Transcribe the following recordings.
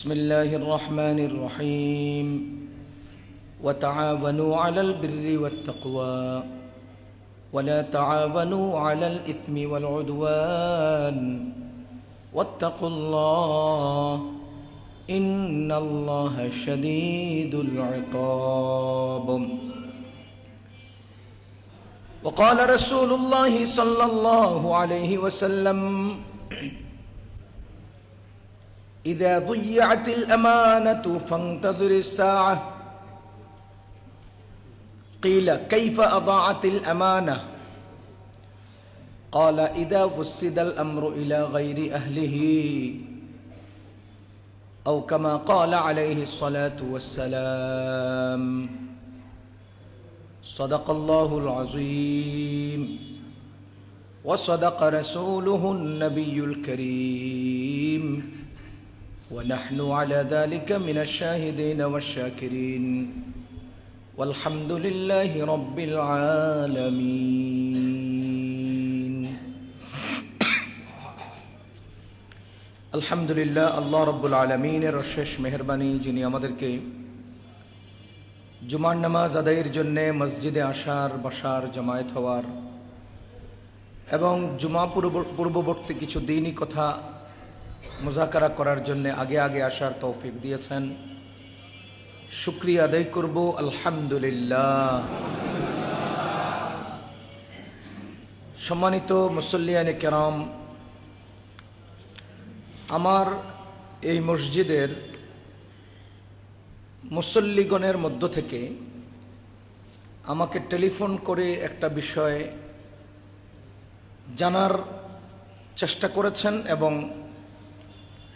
بسم الله الرحمن الرحيم. وتعاونوا على البر والتقوى. ولا تعاونوا على الإثم والعدوان. واتقوا الله. إن الله شديد العقاب. وقال رسول الله صلى الله عليه وسلم إذا ضيعت الأمانة فانتظر الساعة. قيل كيف أضاعت الأمانة؟ قال إذا وسد الأمر إلى غير أهله. أو كما قال عليه الصلاة والسلام. صدق الله العظيم. وصدق رسوله النبي الكريم. ونحن على ذلك من الشاهدين والشاكرين والحمد لله رب العالمين আলহামদুলিল্লাহ আল্লাহ রব্বুল আলমিনের শেষ মেহরবানি যিনি আমাদেরকে জুমার নামাজ আদায়ের জন্যে মসজিদে আসার বসার জামায়াত হওয়ার এবং জুমা পূর্ব- পূর্ববর্তী কিছু দিনই কথা মুজাকারা করার জন্য আগে আগে আসার তৌফিক দিয়েছেন। শুক্রিয়া আদায় করব, আলহামদুলিল্লাহ। সম্মানিত মুসল্লিয়ানে কেরাম, আমার এই মসজিদের মুসল্লিগণের মধ্য থেকে আমাকে টেলিফোন করে একটা বিষয় জানার চেষ্টা করেছেন এবং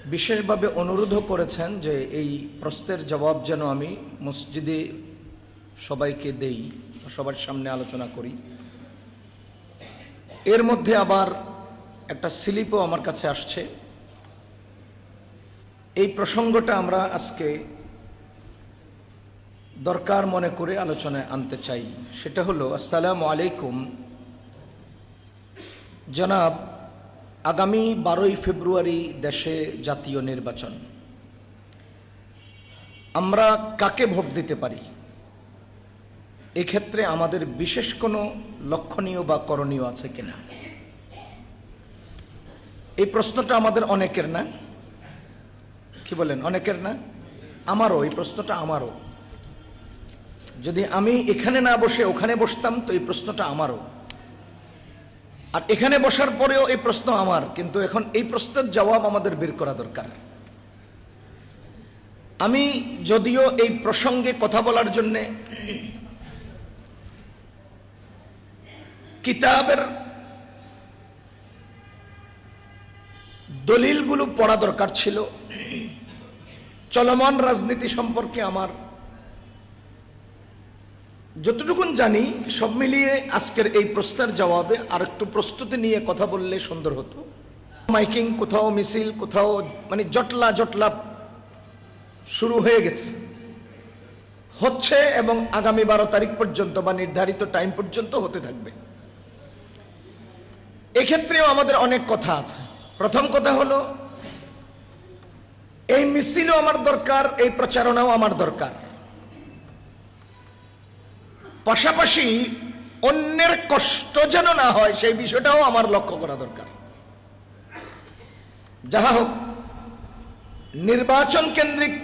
বিশেষভাবে অনুরোধও করেছেন যে এই প্রশ্নের জবাব যেন আমি মসজিদে সবাইকে দেই, সবার সামনে আলোচনা করি। এর মধ্যে আবার একটা স্লিপও আমার কাছে আসছে। এই প্রসঙ্গটা আমরা আজকে দরকার মনে করে আলোচনায় আনতে চাই। সেটা হলো, আসসালামু আলাইকুম। জনাব আগামী বারোই ফেব্রুয়ারি দেশে জাতীয় নির্বাচন। আমরা কাকে ভোট দিতে পারি? এক্ষেত্রে আমাদের বিশেষ কোনো লক্ষণীয় বা করণীয় আছে কিনা? এই প্রশ্নটা আমাদের অনেকের না? কি বলেন, অনেকের না? আমারও, এই প্রশ্নটা আমারও। যদি আমি এখানে না বসে ওখানে বসতাম, তো এই প্রশ্নটা আমারও। আর এখানে বসার পরেও এই প্রশ্ন আমার, কিন্তু এখন এই প্রশ্নের জবাব আমাদের বের করা দরকার। আমি যদিও এই প্রসঙ্গে কথা বলার জন্যে কিতাবের দলিলগুলো পড়া দরকার ছিল, চলমান রাজনীতি সম্পর্কে আমার যতটুকুন জানি, সব মিলিয়ে আজকের এই প্রশ্নের জবাবে আর একটু প্রস্তুতি নিয়ে কথা বললে সুন্দর হতো। মাইকিং, কোথাও মিছিল, কোথাও মানে জটলা জটলা শুরু হয়ে গেছে। হচ্ছে এবং আগামী বারো তারিখ পর্যন্ত বা নির্ধারিত টাইম পর্যন্ত হতে থাকবে। এক্ষেত্রেও আমাদের অনেক কথা আছে। প্রথম কথা হলো, এই মিছিলও আমার দরকার, এই প্রচারণাও আমার দরকার। পাশাপাশি অন্যের কষ্ট যেন না হয়, সেই বিষয়টাও আমার লক্ষ্য করা দরকার। যাহা হোক, নির্বাচন কেন্দ্রিক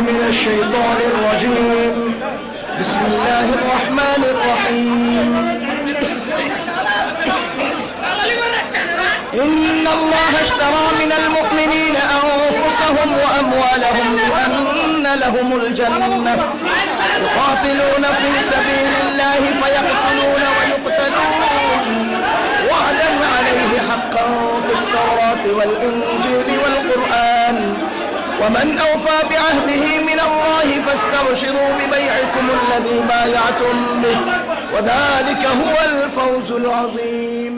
من الشيطان الرجيم. بسم الله الرحمن الرحيم. إن الله اشترى من المؤمنين أنفسهم وأموالهم بأن لهم الجنة. يقاتلون في سبيل الله فيقتلون ويقتلون. وعدا عليه حقا في التوراة والإنجيل والقرآن. ومن أوفى بعهده من الله فاستبشروا ببيعكم الذي بايعتم به. وذلك هو الفوز العظيم.